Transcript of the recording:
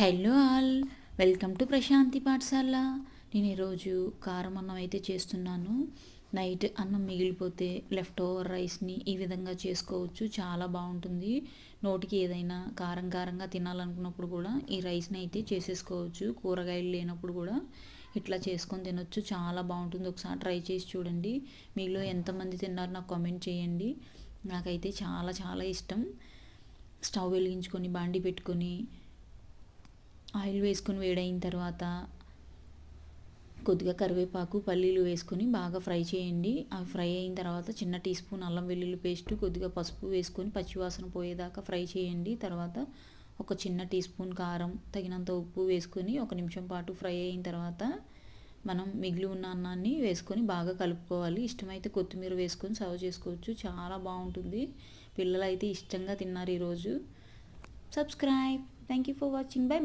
Hello all welcome to Prashanti పాఠశాల. నేను ఈరోజు కారం అన్నం అయితే చేస్తున్నాను. నైట్ అన్నం మిగిలిపోతే లెఫ్ట్ ఓవర్ రైస్ని ఈ విధంగా చేసుకోవచ్చు. చాలా బాగుంటుంది. నోటికి ఏదైనా కారం కారంగా తినాలనుకున్నప్పుడు కూడా ఈ రైస్ని అయితే చేసేసుకోవచ్చు. కూరగాయలు లేనప్పుడు కూడా ఇట్లా చేసుకొని తినొచ్చు. చాలా బాగుంటుంది. ఒకసారి ట్రై చేసి చూడండి. మీలో ఎంతమంది తిన్నారో నాకు కామెంట్ చేయండి. నాకైతే చాలా చాలా ఇష్టం. స్టవ్ వెలిగించుకొని బాండి పెట్టుకొని ఆయిల్ వేసుకొని వేడైన తర్వాత కొద్దిగా కరివేపాకు పల్లీలు వేసుకొని బాగా ఫ్రై చేయండి. అవి ఫ్రై అయిన తర్వాత చిన్న టీ స్పూన్ అల్లం వెల్లుల్లి పేస్ట్ కొద్దిగా పసుపు వేసుకొని పచ్చివాసన పోయేదాకా ఫ్రై చేయండి. తర్వాత ఒక చిన్న టీ స్పూన్ కారం తగినంత ఉప్పు వేసుకొని ఒక నిమిషం పాటు ఫ్రై అయిన తర్వాత మనం మిగిలి ఉన్న అన్నాన్ని వేసుకొని బాగా కలుపుకోవాలి. ఇష్టమైతే కొత్తిమీర వేసుకొని సర్వ్ చేసుకోవచ్చు. చాలా బాగుంటుంది. పిల్లలు అయితే ఇష్టంగా తిన్నారు ఈరోజు. Subscribe thank you for watching bye bye